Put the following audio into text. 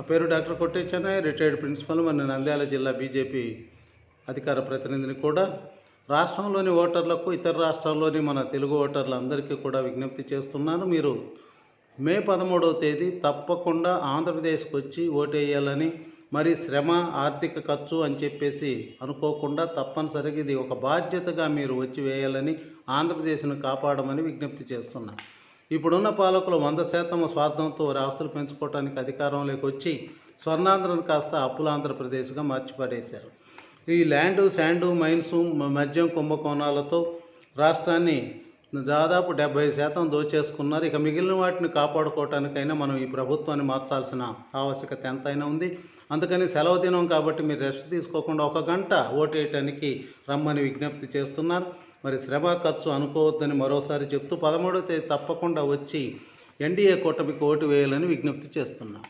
నా పేరు doctor కొట్టేచ్చన్నయ్య retired principal మన నంద్యాల జిల్లా బీజేపీ అధికార ప్రతినిధిని కూడా. రాష్ట్రంలోని ఓటర్లకు ఇతర రాష్ట్రాల్లోని మన తెలుగు ఓటర్లందరికీ కూడా విజ్ఞప్తి చేస్తున్నాను. మీరు మే పదమూడవ తేదీ తప్పకుండా ఆంధ్రప్రదేశ్కి వచ్చి ఓటేయాలని మరి శ్రమ ఆర్థిక ఖర్చు అని చెప్పేసి అనుకోకుండా తప్పనిసరిగా ఇది ఒక బాధ్యతగా మీరు వచ్చి వేయాలని ఆంధ్రప్రదేశ్ను కాపాడమని విజ్ఞప్తి చేస్తున్నాను ఇప్పుడున్న పాలకులు వంద శాతం స్వార్థంతో వారి ఆస్తులు పెంచుకోవడానికి అధికారంలోకి వచ్చి స్వర్ణాంధ్రను కాస్త అప్పుల ఆంధ్రప్రదేశ్గా మార్చిపడేశారు. ఈ ల్యాండు శాండు మైన్స్ మద్యం కుంభకోణాలతో రాష్ట్రాన్ని దాదాపు డెబ్బై శాతం దోచేసుకున్నారు. ఇక మిగిలిన వాటిని కాపాడుకోవటానికైనా మనం ఈ ప్రభుత్వాన్ని మార్చాల్సిన ఆవశ్యకత ఎంతైనా ఉంది. అందుకని సెలవు దినం కాబట్టి మీరు రెస్ట్ తీసుకోకుండా ఒక గంట ఓటేయటానికి రమ్మని విజ్ఞప్తి చేస్తున్నారు. మరి శ్రమ ఖర్చు అనుకోవద్దని మరోసారి చెప్తూ పదమూడవ తేదీ తప్పకుండా వచ్చి ఎన్డీఏ కూటమికి ఓటు వేయాలని విజ్ఞప్తి చేస్తున్నాం.